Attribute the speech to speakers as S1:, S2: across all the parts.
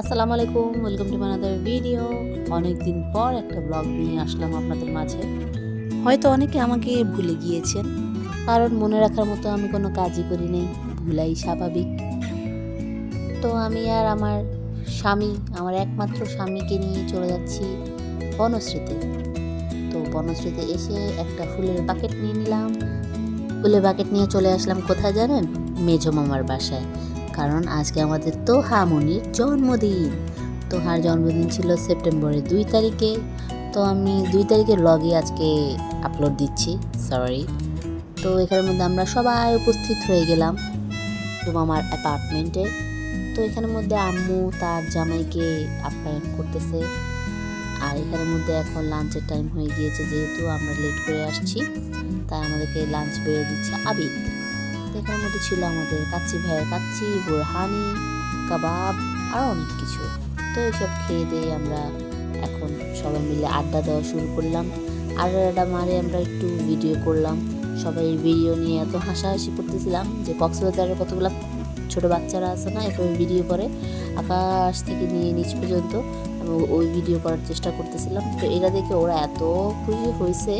S1: আসসালামু আলাইকুম welcome to মানাদার video অনেক দিন পর একটা ব্লগ নিয়ে আসলাম আপনাদের মাঝে। হয়তো অনেকে আমাকে ভুলে গিয়েছেন, কারণ মনে রাখার মতো আমি কোনো কাজই করি নাই, ভুলাই স্বাভাবিক। তো আমি আর আমার স্বামী, আমার একমাত্র স্বামীকে নিয়ে চলে যাচ্ছি বনশ্রীতে। তো বনশ্রীতে এসে একটা ফুলের বাকেট নিয়ে নিলাম। ফুলের বাকেট নিয়ে চলে আসলাম, কোথায় জানেন? মেঝো মামার বাসায়। কারণ আজকে আমাদের তোহা মনির জন্মদিন। তোহার জন্মদিন ছিল সেপ্টেম্বরের দুই তারিখে। তো আমি দুই তারিখের লগই আজকে আপলোড দিচ্ছি সরি তো এখানের মধ্যে আমরা সবাই উপস্থিত হয়ে গেলাম তো আমার অ্যাপার্টমেন্টে তো এখানের মধ্যে আম্মু তার জামাইকে আপ্যায়ন করতেছে। আর এখানের মধ্যে এখন লাঞ্চের টাইম হয়ে গিয়েছে যেহেতু আমরা লেট করে আসছি, তাই আমাদেরকে লাঞ্চ বেড়ে দিচ্ছে আবিদ। এখানের মধ্যে ছিল আমাদের। কাচ্চি ভাইয়ের কাচ্চি বোরহানি কাবাব আরও অনেক কিছু। তো এইসব খেয়ে দিয়ে আমরা এখন সবাই মিলে আড্ডা দেওয়া শুরু করলাম। আড্ডা আড্ডা মারে আমরা একটু ভিডিও করলাম। সবাই ভিডিও নিয়ে এত হাসাহাসি করতেছিলাম যে কক্সবাজারের কতগুলো ছোট বাচ্চারা আছে না এভাবে ভিডিও করে আকাশ থেকে নিয়ে নিচ পর্যন্ত। আমি ওই ভিডিও করার চেষ্টা করতেছিলাম। তো এরা দেখে ওরা এত খুশি হয়েছে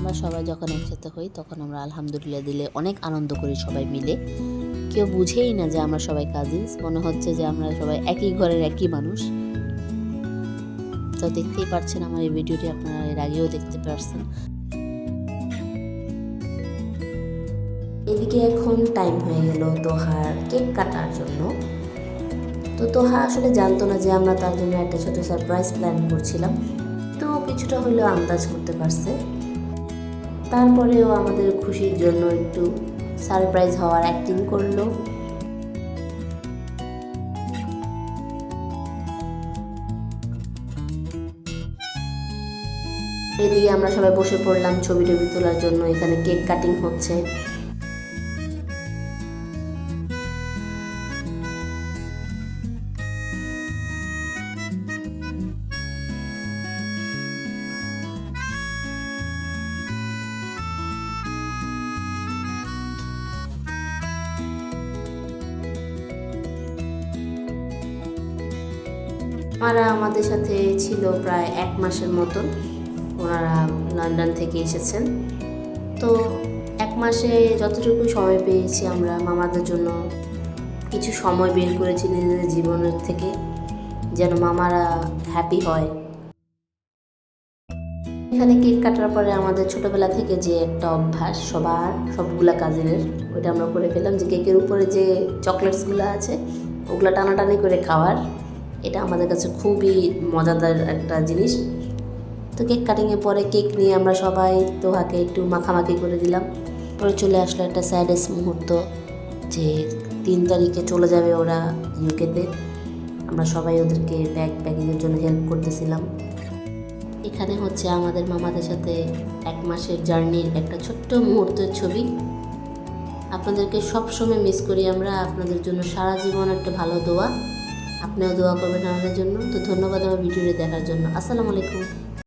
S1: আমরা সবাই যখন একসাথে হই, তখন আমরা আলহামদুলিল্লাহ দিলে অনেক আনন্দ করি সবাই মিলে। কেউ বুঝেই না যে আমরা সবাই কাজিনস মনে হচ্ছে যে আমরা সবাই একই ঘরের একই মানুষ। তো দেখতেই পারছেন আমার এই ভিডিওটি, আপনারা এর আগেও দেখতে পারছেন। এদিকে এখন টাইম হয়ে গেল তোহার কেক কাটার জন্য। তো তোহা আসলে জানতো না যে আমরা তার জন্য একটা ছোট সারপ্রাইজ প্ল্যান করছিলাম। তো কিছুটা হলেও আন্দাজ করতে পারছে। তারপরেও আমাদের খুশির জন্য একটু সারপ্রাইজ হওয়ার অ্যাক্টিং করল। এদিকে আমরা সবাই বসে পড়লাম ছবি টবি তোলার জন্য। এখানে কেক কাটিং হচ্ছে। ওনারা আমাদের সাথে ছিল প্রায় এক মাসের মতন। ওনারা লন্ডন থেকে এসেছেন। তো এক মাসে যতটুকু সময় পেয়েছি আমরা, মামাদের জন্য কিছু সময় বের করেছি নিজেদের জীবনের থেকে, যেন মামারা হ্যাপি হয়। এখানে কেক কাটার পরে আমাদের ছোটবেলা থেকে যে একটা অভ্যাস, সবার, সবগুলা কাজিনের, ওইটা আমরা করে ফেললাম যে কেকের উপরে যে চকলেটসগুলো আছে, ওগুলো টানাটানি করে খাওয়ার। এটা আমাদের কাছে খুবই মজাদার একটা জিনিস। তো কেক কাটিংয়ের পরে কেক নিয়ে আমরা সবাই তোহাকে একটু মাখামাখি করে দিলাম। পরে চলে আসলো একটা স্যাডেস্ট মুহূর্ত যে তিন তারিখে চলে যাবে ওরা ইউকেতে। আমরা সবাই ওদেরকে ব্যাগ প্যাকিংয়ের জন্য হেল্প করতেছিলাম। এখানে হচ্ছে আমাদের মামাদের সাথে এক মাসের জার্নির একটা ছোট্ট মুহূর্তের ছবি। আপনাদেরকে সবসময় মিস করি আমরা। আপনাদের জন্য সারা জীবন একটা ভালো দোয়া। আপনিও দোয়া করবেন আমাদের জন্য। তো ধন্যবাদ আমার ভিডিওটি দেখার জন্য। আসসালামু আলাইকুম।